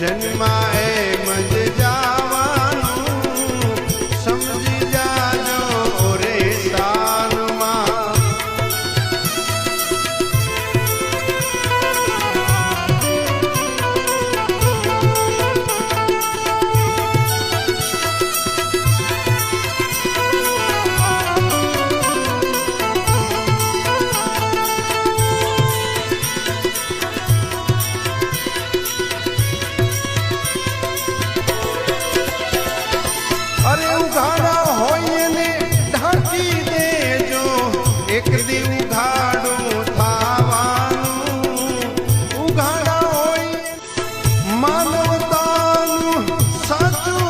જન્મા એક દી ઉઘાડું થાવાનું ઉઘાડા હોય. માનવતાનું સાચું